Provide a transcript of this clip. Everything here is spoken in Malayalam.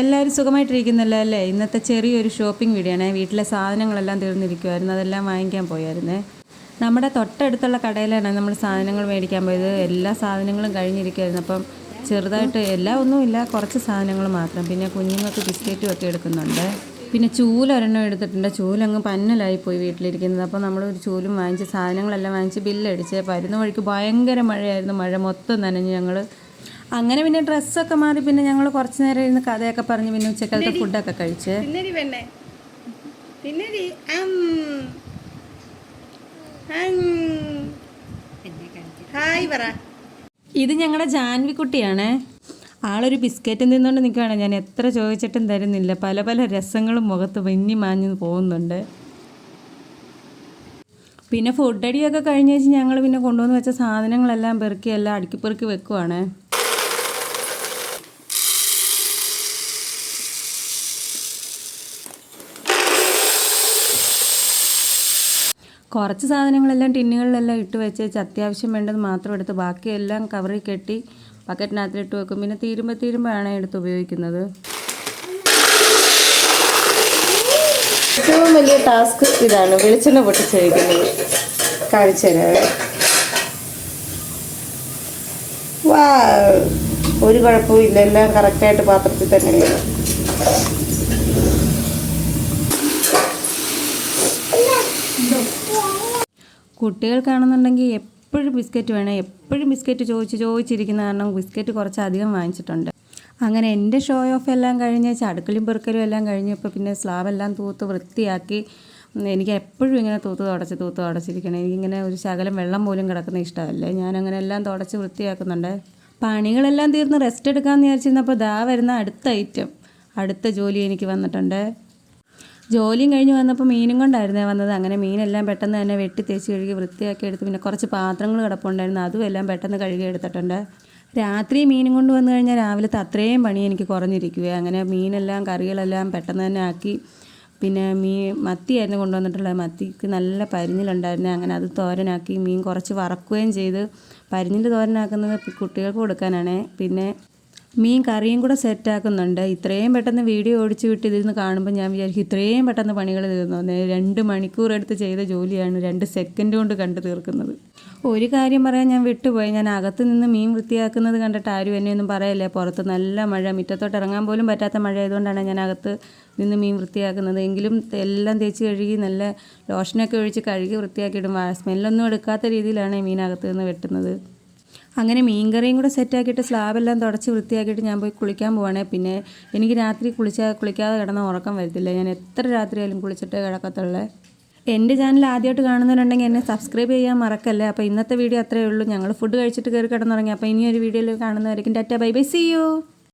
എല്ലാവരും സുഖമായിട്ടിരിക്കുന്നല്ലോ അല്ലേ? ഇന്നത്തെ ചെറിയൊരു ഷോപ്പിംഗ് വീഡിയോ ആണ് വീട്ടിലെ സാധനങ്ങളെല്ലാം തീർന്നിരിക്കുമായിരുന്നു അതെല്ലാം വാങ്ങിക്കാൻ പോയായിരുന്നേ. നമ്മുടെ തൊട്ടടുത്തുള്ള കടയിലാണ് നമ്മൾ സാധനങ്ങൾ മേടിക്കാൻ പോയത്. എല്ലാ സാധനങ്ങളും കഴിഞ്ഞിരിക്കുമായിരുന്നു അപ്പം ചെറുതായിട്ട് എല്ലാം ഒന്നുമില്ല. കുറച്ച് സാധനങ്ങൾ മാത്രം. പിന്നെ കുഞ്ഞുങ്ങൾക്ക് ബിസ്ക്കറ്റും ഒക്കെ എടുക്കുന്നുണ്ട്. പിന്നെ ചൂലൊരെണ്ണം എടുത്തിട്ടുണ്ട്. ചൂലങ്ങ് പന്നലായി പോയി വീട്ടിലിരിക്കുന്നത്. അപ്പോൾ നമ്മൾ ഒരു ചൂലും വാങ്ങിച്ച് സാധനങ്ങളെല്ലാം വാങ്ങിച്ച് ബില്ലടിച്ച് വരുന്ന വഴിക്ക് ഭയങ്കര മഴയായിരുന്നു. മഴ മൊത്തം നനഞ്ഞ് ഞങ്ങൾ അങ്ങനെ പിന്നെ ഡ്രസ്സൊക്കെ മാറി പിന്നെ ഞങ്ങൾ കുറച്ച് നേരം ഇരുന്ന് കഥയൊക്കെ പറഞ്ഞ് പിന്നെ ഉച്ചക്കാലത്തെ ഫുഡൊക്കെ കഴിച്ച്. ഹായ് പറ. ഇത് ഞങ്ങളുടെ ജാൻവി കുട്ടിയാണേ. ആളൊരു ബിസ്ക്കറ്റ് തിന്നുകൊണ്ട് നിൽക്കുകയാണ് ഞാൻ എത്ര ചോദിച്ചിട്ടും തരുന്നില്ല. പല പല രസങ്ങളും മുഖത്ത് മിന്നി മാഞ്ഞു പോകുന്നുണ്ട്. പിന്നെ ഫുഡടിയൊക്കെ കഴിഞ്ഞ് വെച്ച് ഞങ്ങൾ പിന്നെ കൊണ്ടുവന്ന് വെച്ച സാധനങ്ങളെല്ലാം പെറുക്കി എല്ലാം അടുക്കി പെറുക്കി വെക്കുവാണേ. കുറച്ച് സാധനങ്ങളെല്ലാം ടിന്നുകളിലെല്ലാം ഇട്ട് വെച്ച് അത്യാവശ്യം വേണ്ടത് മാത്രം എടുത്ത് ബാക്കിയെല്ലാം കവറിൽ കെട്ടി ബക്കറ്റിനകത്തിലിട്ട് വെക്കും. പിന്നെ തീരുമ്പോൾ തീരുമ്പോഴാണ് എടുത്ത് ഉപയോഗിക്കുന്നത്. ഏറ്റവും വലിയ ടാസ്ക് ഇതാണ് വെളിച്ചെണ്ണ പൊട്ടിച്ചഴിക്കുന്നത്. കാണിച്ചു തരാവേ. വാ ഒരു കുഴപ്പവും ഇല്ല. എല്ലാം കറക്റ്റായിട്ട് പാത്രത്തിൽ തന്നെ കുട്ടികൾക്കാണെന്നുണ്ടെങ്കിൽ എപ്പോഴും ബിസ്ക്കറ്റ് വേണം. എപ്പോഴും ബിസ്ക്കറ്റ് ചോദിച്ച് ചോദിച്ചിരിക്കുന്ന കാരണം ബിസ്ക്കറ്റ് കുറച്ചധികം വാങ്ങിച്ചിട്ടുണ്ട്. അങ്ങനെ എന്റെ ഷോ ഓഫ് എല്ലാം കഴിഞ്ഞ് അടുക്കളയും പെറുക്കലും എല്ലാം കഴിഞ്ഞപ്പോൾ പിന്നെ സ്ലാബെല്ലാം തൂത്ത് വൃത്തിയാക്കി എനിക്ക് എപ്പോഴും ഇങ്ങനെ തൂത്ത് തുടച്ച് തൂത്ത് തുടച്ചിരിക്കണം. എനിക്കിങ്ങനെ ഒരു ശകലം വെള്ളം പോലും കിടക്കുന്ന ഇഷ്ടമല്ലേ. ഞാനങ്ങനെ എല്ലാം തുടച്ച് വൃത്തിയാക്കുന്നുണ്ട്. പണികളെല്ലാം തീർന്ന് റെസ്റ്റ് എടുക്കാമെന്ന് വിചാരിച്ചിരുന്നപ്പോൾ ദാ വരുന്ന അടുത്ത ഐറ്റം അടുത്ത ജോലി എനിക്ക് വന്നിട്ടുണ്ട്. ജോലിയും കഴിഞ്ഞ് വന്നപ്പോൾ മീനും കൊണ്ടായിരുന്നേ വന്നത്. അങ്ങനെ മീനെല്ലാം പെട്ടെന്ന് തന്നെ വെട്ടി തേച്ച് കഴുകി വൃത്തിയാക്കി എടുത്ത് പിന്നെ കുറച്ച് പാത്രങ്ങൾ കിടപ്പുണ്ടായിരുന്നു. അതും എല്ലാം പെട്ടെന്ന് കഴുകി എടുത്തിട്ടുണ്ട്. രാത്രി മീനും കൊണ്ട് വന്നു കഴിഞ്ഞാൽ രാവിലത്തെ അത്രയും പണി എനിക്ക് കുറഞ്ഞിരിക്കുക അങ്ങനെ മീനെല്ലാം കറികളെല്ലാം പെട്ടെന്ന് തന്നെ ആക്കി. പിന്നെ മീൻ മത്തിയായിരുന്നു കൊണ്ടുവന്നിട്ടുള്ളത്. മത്തിക്ക് നല്ല പരിഞ്ഞിലുണ്ടായിരുന്നു. അങ്ങനെ അത് തോരനാക്കി മീൻ കുറച്ച് വറക്കുകയും ചെയ്ത്. പരിഞ്ഞിൽ തോരനാക്കുന്നത് കുട്ടികൾക്ക് കൊടുക്കാനാണ്. പിന്നെ മീൻ കറിയും കൂടെ സെറ്റാക്കുന്നുണ്ട്. ഇത്രയും പെട്ടെന്ന് വീഡിയോ ഓടിച്ചു വിട്ട് ഇതിൽ നിന്ന് കാണുമ്പോൾ ഞാൻ വിചാരിക്കും ഇത്രയും പെട്ടെന്ന് പണികൾ തീർന്നു? രണ്ട് മണിക്കൂർ എടുത്ത് ചെയ്ത ജോലിയാണ് രണ്ട് സെക്കൻഡ് കൊണ്ട് കണ്ടു തീർക്കുന്നത്. ഒരു കാര്യം പറയാൻ ഞാൻ വിട്ടുപോയി. ഞാൻ അകത്ത് നിന്ന് മീൻ വൃത്തിയാക്കുന്നത് കണ്ടിട്ട് ആരും എന്നെ ഒന്നും പറയല്ലേ? പുറത്ത് നല്ല മഴ മുറ്റത്തോട്ട് ഇറങ്ങാൻ പോലും പറ്റാത്ത മഴ ആയതുകൊണ്ടാണ് ഞാൻ അകത്ത് നിന്ന് മീൻ വൃത്തിയാക്കുന്നത്. എങ്കിലും എല്ലാം തേച്ച് കഴുകി നല്ല ലോഷനൊക്കെ ഒഴിച്ച് കഴുകി വൃത്തിയാക്കിയിടും. സ്മെല്ലൊന്നും എടുക്കാത്ത രീതിയിലാണ് അകത്ത് നിന്ന് വെട്ടുന്നത്. അങ്ങനെ മീൻകറിയും കൂടെ സെറ്റാക്കിയിട്ട് സ്ലാബെല്ലാം തുടച്ച് വൃത്തിയാക്കിയിട്ട് ഞാൻ പോയി കുളിക്കാൻ പോവാണേ. പിന്നെ എനിക്ക് രാത്രി കുളിച്ചാൽ കുളിക്കാതെ കിടന്ന ഉറക്കം വരത്തില്ല. ഞാൻ എത്ര രാത്രിയായാലും കുളിച്ചിട്ട് കിടക്കത്തുള്ളേ. എന്റെ ചാനൽ ആദ്യമായിട്ട് കാണുന്നവരുണ്ടെങ്കിൽ എന്നെ സബ്സ്ക്രൈബ് ചെയ്യാൻ മറക്കല്ലേ? അപ്പോൾ ഇന്നത്തെ വീഡിയോ അത്രയേ ഉള്ളൂ. ഞങ്ങൾ ഫുഡ് കഴിച്ചിട്ട് കയറി കിടന്നുറങ്ങി. അപ്പോൾ ഇനിയൊരു വീഡിയോയിൽ കാണുന്നവരേക്കും tata. Bye bye. See you